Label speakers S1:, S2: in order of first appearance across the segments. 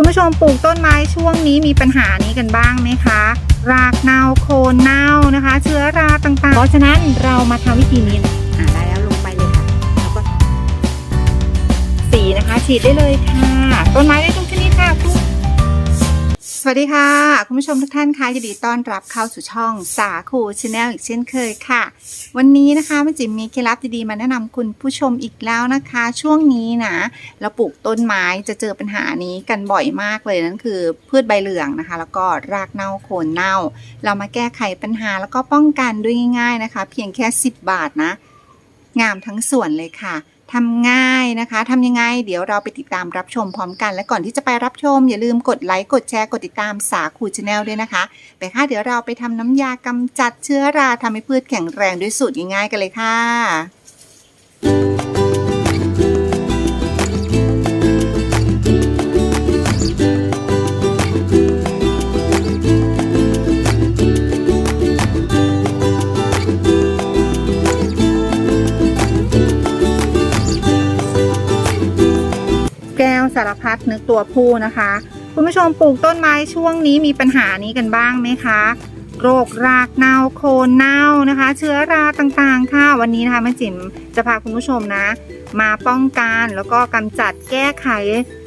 S1: คุณผู้ชมปลูกต้นไม้ช่วงนี้มีปัญหานี้กันบ้างไหมคะ รากเน่าโคนเน่านะคะ เชื้อราต่างๆ เพราะฉะนั้นเรามาทำวิธีนี้อ่าได้แล้วลงไปเลยค่ะแล้วก็สีนะคะฉีดได้เลยค่ะ ต้นไม้ได้ทุก วัสดีค่ะ คุณผู้ชมทุกท่านค่ะยินดีต้อนรับเข้าสู่ช่องสาคูชาแนลอีกเช่นเคยค่ะ วันนี้นะคะแม่จิ๋มมีเคล็ดลับดีๆมาแนะนำคุณผู้ชมอีกแล้วนะคะ ช่วงนี้นะเราปลูกต้นไม้จะเจอปัญหานี้กันบ่อยมากเลยนั่นคือ พืชใบเหลืองนะคะ แล้วก็รากเน่าโคนเน่า เรามาแก้ไขปัญหาแล้วก็ป้องกันด้วยง่าย ๆนะคะ เพียงแค่ 10 บาทนะ งามทั้งส่วนเลยค่ะ ทำง่ายนะคะทำยังไง เดี๋ยวเราไปติดตามรับชมพร้อมกัน และก่อนที่จะไปรับชม อย่าลืมกดไลค์ กดแชร์ กดติดตามสาคูชาแนลด้วยนะคะ ไปค่ะ เดี๋ยวเราไปทำน้ำยากำจัดเชื้อราทำให้พืชแข็งแรงด้วยสูตรง่ายๆกันเลยค่ะัดนึกตัวผู้นะคะ คุณผู้ชมปลูกต้นไม้ช่วงนี้มีปัญหานี้กันบ้างไหมคะ โรครากเน่าโคนเน่านะคะ เชื้อราต่างๆ ค่ะ วันนี้นะคะแม่จิ๋มจะพาคุณผู้ชมนะ มาป้องกันแล้วก็กำจัดแก้ไข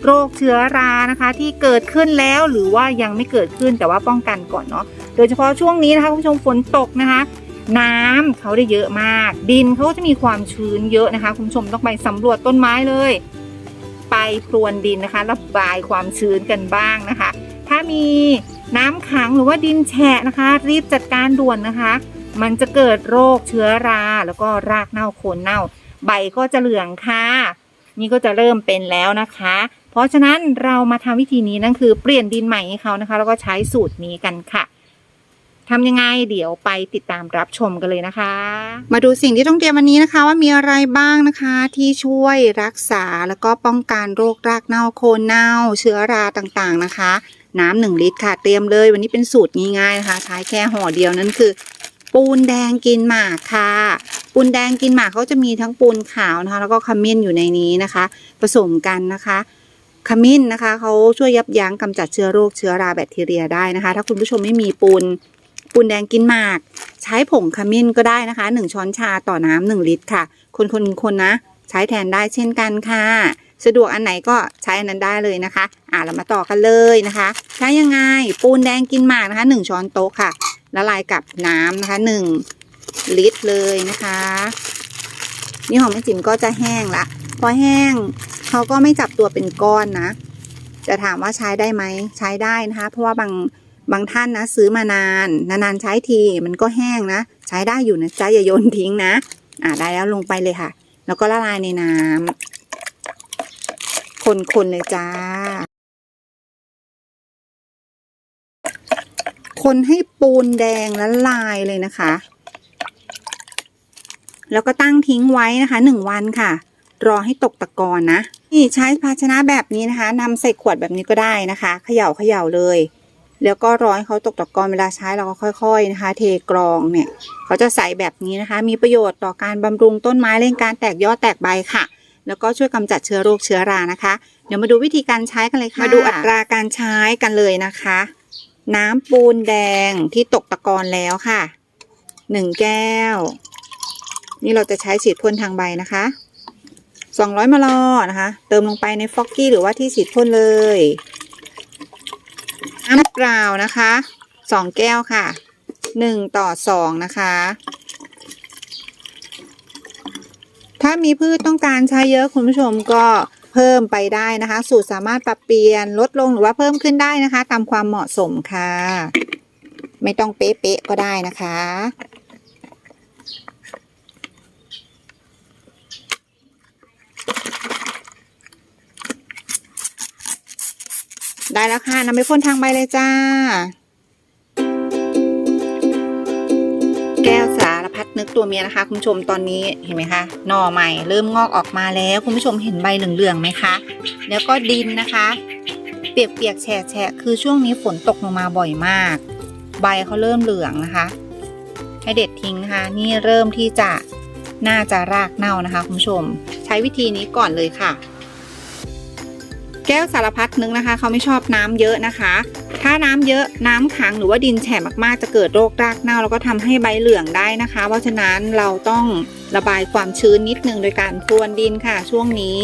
S1: โรคเชื้อรานะคะ ที่เกิดขึ้นแล้วหรือว่ายังไม่เกิดขึ้นแต่ว่าป้องกันก่อนเนาะโดยเฉพาะช่วงนี้นะคะคุณผู้ชมฝนตกนะคะน้ำเขาได้เยอะมาก ดินเขาจะมีความชื้นเยอะนะคะ คุณผู้ชมต้องไปสำรวจต้นไม้เลย ไปพรวนดินนะคะ ระบายความชื้นกันบ้างนะคะ ถ้ามีน้ำขังหรือว่าดินแฉะนะคะ รีบจัดการด่วนนะคะ มันจะเกิดโรคเชื้อราแล้วก็รากเน่าโคนเน่า ใบก็จะเหลืองค่ะ นี่ก็จะเริ่มเป็นแล้วนะคะ เพราะฉะนั้นเรามาทำวิธีนี้นั่นคือเปลี่ยนดินใหม่ให้เขานะคะ แล้วก็ใช้สูตรนี้กันค่ะ ทำยังไงเดี๋ยวไปติดตามรับชมกันเลยนะคะ มาดูสิ่งที่ต้องเตรียมวันนี้นะคะ ว่ามีอะไรบ้างนะคะที่ช่วยรักษาแล้วก็ป้องกันโรครากเน่าโคนเน่า เชื้อราต่างๆนะคะ น้ำหนึ่งลิตรค่ะเตรียมเลย วันนี้เป็นสูตรง่ายๆนะคะ ใช้แค่ห่อเดียวนั่นคือ ปูนแดงกินหมากค่ะปูนแดงกินหมากเขาจะมีทั้งปูนขาวนะคะ แล้วก็ขมิ้นอยู่ในนี้นะคะ ผสมกันนะคะขมิ้นนะคะเขาช่วยยับยั้งกำจัดเชื้อโรคเชื้อราแบคทีเรียได้นะคะ ถ้าคุณผู้ชมไม่มีปูน ปูนแดงกินหมาก ใช้ผงขมิ้นก็ได้นะคะหนึ่งช้อนชาต่อน้ำหนึ่งลิตรค่ะ คนคนคนนะ ใช้แทนได้เช่นกันค่ะ สะดวกอันไหนก็ใช้อันนั้นได้เลยนะคะ อ่าเรามาต่อกันเลยนะคะ ใช้ยังไงปูนแดงกินหมากนะคะหนึ่งช้อนโต๊ะค่ะละลายกับน้ำนะคะหนึ่งลิตรเลยนะคะนี่ของแม่จิ๋มก็จะแห้งละพอแห้งเขาก็ไม่จับตัวเป็นก้อนนะจะถามว่าใช้ได้ไหมใช้ได้นะคะ เพราะว่าบาง บางท่านนะซื้อมานานนานๆใช้ทีมันก็แห้งนะ ใช้ได้อยู่นะจ๊ะอย่าโยนทิ้งนะ อ่าได้แล้วลงไปเลยค่ะ แล้วก็ละลายในน้ำคนๆเลยจ้า คนให้ปูนแดงละลายเลยนะคะ แล้วก็ตั้งทิ้งไว้นะคะหนึ่งวันค่ะ รอให้ตกตะกอนนะนี่ใช้ภาชนะแบบนี้นะคะนำใส่ขวดแบบนี้ก็ได้นะคะเขย่าเขย่าเลย แล้วก็รอให้เขาตกตะกอนเวลาใช้เราก็ค่อยๆนะคะ เทกรองเนี่ยเขาจะใส่แบบนี้นะคะ มีประโยชน์ต่อการบำรุงต้นไม้เร่งการแตกยอดแตกใบค่ะ แล้วก็ช่วยกำจัดเชื้อโรคเชื้อรานะคะ เดี๋ยวมาดูวิธีการใช้กันเลยค่ะมาดูอัตราการใช้กันเลยนะคะ น้ำปูนแดงที่ตกตะกอนแล้วค่ะหนึ่งแก้ว นี่เราจะใช้ฉีดพ่นทางใบนะคะ200มลนะคะ เติมลงไปในฟอกกี้หรือว่าที่ฉีดพ่นเลย น้ำเปล่านะคะสองแก้วค่ะหนึ่งต่อสองนะคะ ถ้ามีพืชต้องการใช้เยอะคุณผู้ชมก็เพิ่มไปได้นะคะ สูตรสามารถปรับเปลี่ยนลดลงหรือว่าเพิ่มขึ้นได้นะคะ ตามความเหมาะสมค่ะ ไม่ต้องเป๊ะๆก็ได้นะคะ ได้แล้วค่ะนำไปพ่นทางใบเลยจ้า แก้วสารพัดนึกตัวเมียนะคะ คุณผู้ชมตอนนี้เห็นไหมคะหน่อใหม่เริ่มงอกออกมาแล้ว คุณผู้ชมเห็นใบเหลืองๆไหมคะ แล้วก็ดินนะคะ เปียกๆแฉะๆคือช่วงนี้ฝนตกลงมาบ่อยมาก ใบเขาเริ่มเหลืองนะคะ ให้เด็ดทิ้งนะคะนี่เริ่มที่จะน่าจะรากเน่านะคะ คุณผู้ชม ใช้วิธีนี้ก่อนเลยค่ะ แก้วสารพัดนึกนะคะ เขาไม่ชอบน้ำเยอะนะคะ ถ้าน้ำเยอะน้ำขังหรือว่าดินแฉะมากๆ จะเกิดโรครากเน่าแล้วก็ทำให้ใบเหลืองได้นะคะ เพราะฉะนั้นเราต้องระบายความชื้นนิดนึงโดยการพรวนดินค่ะช่วงนี้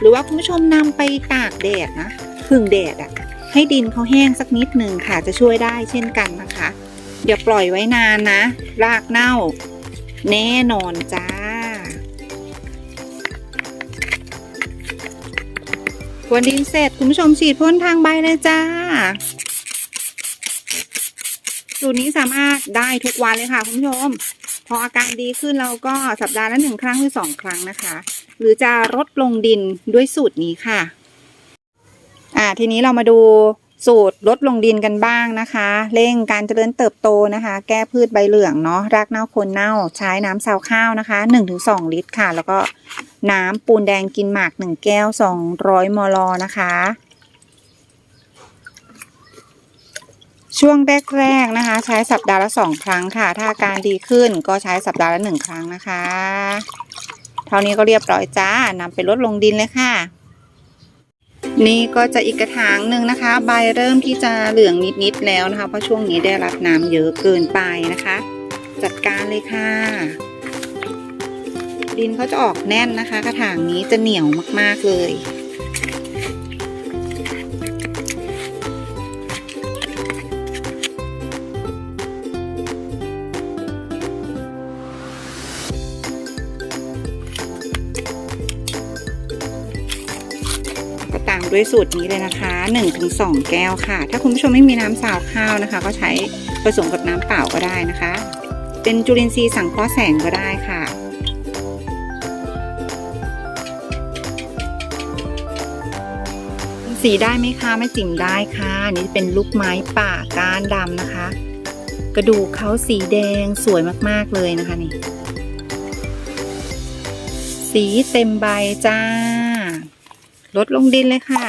S1: หรือว่าคุณผู้ชมนำไปตากแดดนะพึ่งแดดอะให้ดินเขาแห้งสักนิดหนึ่งค่ะจะช่วยได้เช่นกันนะคะอย่าปล่อยไว้นานนะ รากเน่า แน่นอนจ้า วนดินเสร็จคุณผู้ชมฉีดพ่นทางใบเลยจ้า สูตรนี้สามารถได้ทุกวันเลยค่ะคุณผู้ชม พออาการดีขึ้นเราก็สัปดาห์ละหนึ่งครั้งหรือสองครั้งนะคะ หรือจะลดลงดินด้วยสูตรนี้ค่ะ อ่าทีนี้เรามาดูสูตรลดลงดินกันบ้างนะคะ เร่งการเจริญเติบโตนะคะ แก้พืชใบเหลืองเนาะรากเน่าคนเน่า ใช้น้ำซาวข้าวนะคะ 1-2 ลิตรค่ะ แล้วก็ น้ำปูนแดงกินหมาก 1 แก้ว 200 มล นะคะ ช่วงแรกๆนะคะ ใช้สัปดาห์ละ 2 ครั้งค่ะ ถ้าอาการดีขึ้นก็ใช้สัปดาห์ละ 1 ครั้งนะคะ เท่านี้ก็เรียบร้อยจ้านำไปลดลงดินเลยค่ะ นี่ก็จะอีกกระถางหนึ่งนะคะ ใบเริ่มที่จะเหลืองนิดๆแล้วนะคะ เพราะช่วงนี้ได้รับน้ำเยอะเกินไปนะคะ จัดการเลยค่ะ ดินเขาจะออกแน่นนะคะ กระถางนี้จะเหนียวมากๆเลยก็ตามด้วยสูตรนี้เลยนะคะ 1-2 แก้วค่ะ ถ้าคุณผู้ชมไม่มีน้ำสาวข้าวนะคะ ก็ใช้ผสมกับน้ำเปล่าก็ได้นะคะ เป็นจุลินทรีย์สังเคราะห์แสงก็ได้ค่ะ สีได้ไหมคะไม่จิ๋มได้ค่ะนี่เป็นลูกไม้ป่าก้านดำนะคะ กระดูกเขาสีแดงสวยมากๆเลยนะคะนี่ สีเต็มใบจ้า ลดลงดินเลยค่ะ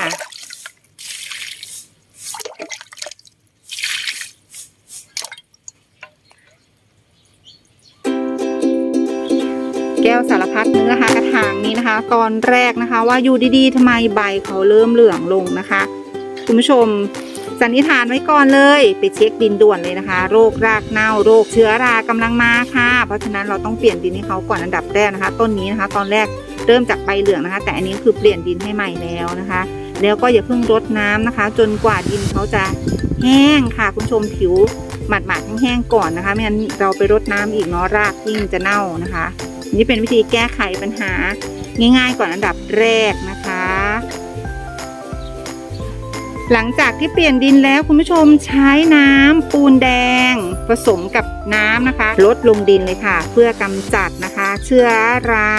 S1: แก้วสารพัดนึกนะคะ กระถางนี้นะคะ ตอนแรกนะคะว่าอยู่ดีๆทำไมใบเขาเริ่มเหลืองลงนะคะ คุณผู้ชมสันนิษฐานไว้ก่อนเลย ไปเช็คดินด่วนเลยนะคะ โรครากเน่าโรคเชื้อรากำลังมาค่ะ เพราะฉะนั้นเราต้องเปลี่ยนดินให้เขาก่อนอันดับแรกนะคะ ต้นนี้นะคะ ตอนแรกเริ่มจากใบเหลืองนะคะ แต่อันนี้คือเปลี่ยนดินให้ใหม่แล้วนะคะ แล้วก็อย่าเพิ่งรดน้ำนะคะ จนกว่าดินเขาจะแห้งค่ะ คุณผู้ชมผิวหมาดๆแห้งๆก่อนนะคะ ไม่งั้นเราไปรดน้ำอีกเนาะรากยิ่งจะเน่านะคะ นี่เป็นวิธีแก้ไขปัญหาง่าย ๆ ก่อนอันดับแรกนะคะ หลังจากที่เปลี่ยนดินแล้วคุณผู้ชมใช้น้ำปูนแดง ผสมกับน้ำนะคะลดลงดินเลยค่ะ เพื่อกำจัดนะคะ เชื้อรา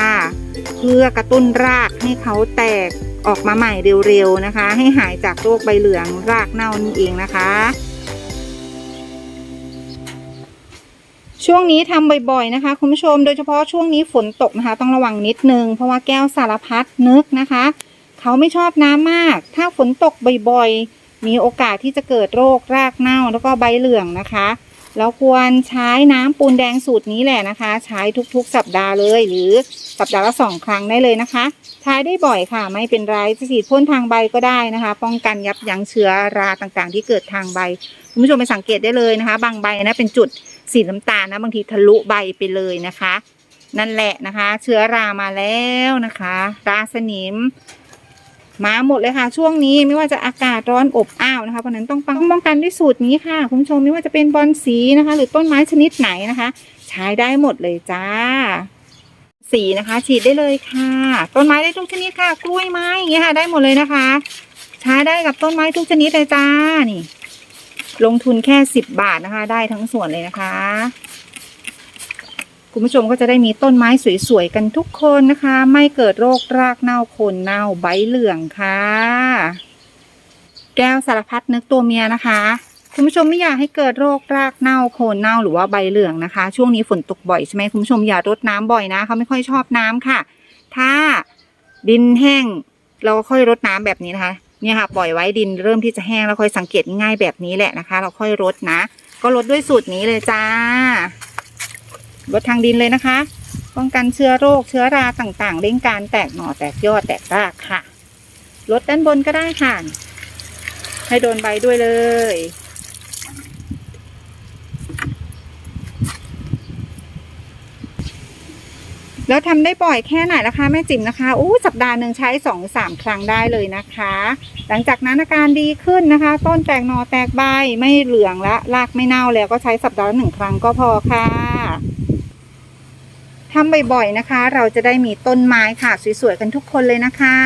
S1: เพื่อกระตุ้นรากให้เขาแตกออกมาใหม่เร็วๆนะคะ ให้หายจากโรคใบเหลืองรากเน่านั่นเองนะคะ ช่วงนี้ทำบ่อยๆนะคะ คุณผู้ชมโดยเฉพาะช่วงนี้ฝนตกนะคะ ต้องระวังนิดนึงเพราะว่าแก้วสารพัดนึกนะคะ เขาไม่ชอบน้ำมาก ถ้าฝนตกบ่อยๆ มีโอกาสที่จะเกิดโรครากเน่าแล้วก็ใบเหลืองนะคะเราควรใช้น้ำปูนแดงสูตรนี้แหละนะคะ ใช้ทุกๆ สัปดาห์เลย หรือสัปดาห์ละสองครั้งได้เลยนะคะ ใช้ได้บ่อยค่ะ ไม่เป็นไรจะฉีดพ่นทางใบก็ได้นะคะ ป้องกันยับยั้งเชื้อราต่างๆ ที่เกิดทางใบคุณผู้ชมไปสังเกตได้เลยนะคะ บางใบนะเป็นจุด สีน้ำตาลนะบางทีทะลุใบไปเลยนะคะ นั่นแหละนะคะ เชื้อรามาแล้วนะคะ ราสนิม มาหมดเลยค่ะ ช่วงนี้ไม่ว่าจะอากาศร้อนอบอ้าวนะคะเพราะนั้นต้องป้องกันด้วยสูตรนี้ค่ะคุณผู้ชมไม่ว่าจะเป็นบอนสีนะคะ หรือต้นไม้ชนิดไหนนะคะ ใช้ได้หมดเลยจ้าสีนะคะ ฉีดได้เลยค่ะ ต้นไม้ได้ทุกชนิดค่ะ กล้วยไม้อย่างเงี้ยค่ะ ได้หมดเลยนะคะ ใช้ได้กับต้นไม้ทุกชนิดเลยจ้านี่ ลงทุนแค่สิบบาทนะคะ ได้ทั้งส่วนเลยนะคะ คุณผู้ชมก็จะได้มีต้นไม้สวยๆกันทุกคนนะคะ ไม่เกิดโรครากเน่าโคนเน่าใบเหลืองค่ะ แก้วสารพัดนึกตัวเมียนะคะคุณผู้ชมไม่อยากให้เกิดโรครากเน่าโคนเน่าหรือว่าใบเหลืองนะคะ ช่วงนี้ฝนตกบ่อยใช่ไหมคุณผู้ชมอย่ารดน้ำบ่อยนะเขาไม่ค่อยชอบน้ำค่ะ ถ้าดินแห้งเราก็ค่อยรดน้ำแบบนี้นะคะ เนี่ยค่ะปล่อยไว้ดินเริ่มที่จะแห้งแล้วค่อยสังเกตง่ายแบบนี้แหละนะคะ เราค่อยรดนะ ก็ลดด้วยสูตรนี้เลยจ้าลดทางดินเลยนะคะ ป้องกันเชื้อโรคเชื้อราต่างๆเร่งการแตกหน่อแตกยอดแตกรากค่ะลดด้านบนก็ได้ค่ะให้โดนใบด้วยเลย แล้วทำได้บ่อยแค่ไหนนะคะแม่จิ๋มนะคะอู้สัปดาห์หนึ่งใช้สองสามครั้งได้เลยนะคะ หลังจากนั้นอาการดีขึ้นนะคะ ต้นแตกหนอแตกใบไม่เหลืองละรากไม่เน่าแล้วก็ใช้สัปดาห์หนึ่งครั้งก็พอค่ะทำบ่อยๆนะคะ เราจะได้มีต้นไม้ค่ะสวยๆกันทุกคนเลยนะคะ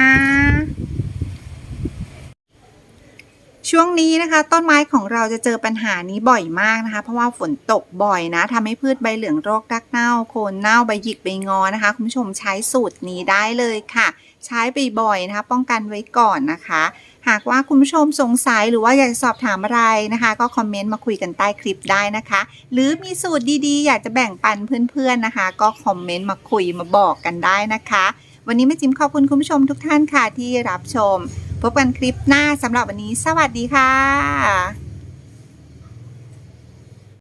S1: ช่วงนี้นะคะ ต้นไม้ของเราจะเจอปัญหานี้บ่อยมากนะคะ เพราะว่าฝนตกบ่อยนะทำให้พืชใบเหลืองโรครักเน่า โคนเน่าใบหยิกใบงอนะคะ คุณผู้ชมใช้สูตรนี้ได้เลยค่ะ ใช้ไปบ่อยนะคะ ป้องกันไว้ก่อนนะคะ หากว่าคุณผู้ชมสงสัยหรือว่าอยากจะสอบถามอะไรนะคะ ก็คอมเมนต์มาคุยกันใต้คลิปได้นะคะ หรือมีสูตรดีๆ อยากจะแบ่งปันเพื่อนๆนะคะ ก็คอมเมนต์มาคุยมาบอกกันได้นะคะ วันนี้แม่จิมขอบคุณคุณผู้ชมทุกท่านค่ะที่รับชม พบกันคลิปหน้าสำหรับวันนี้ สวัสดีค่ะ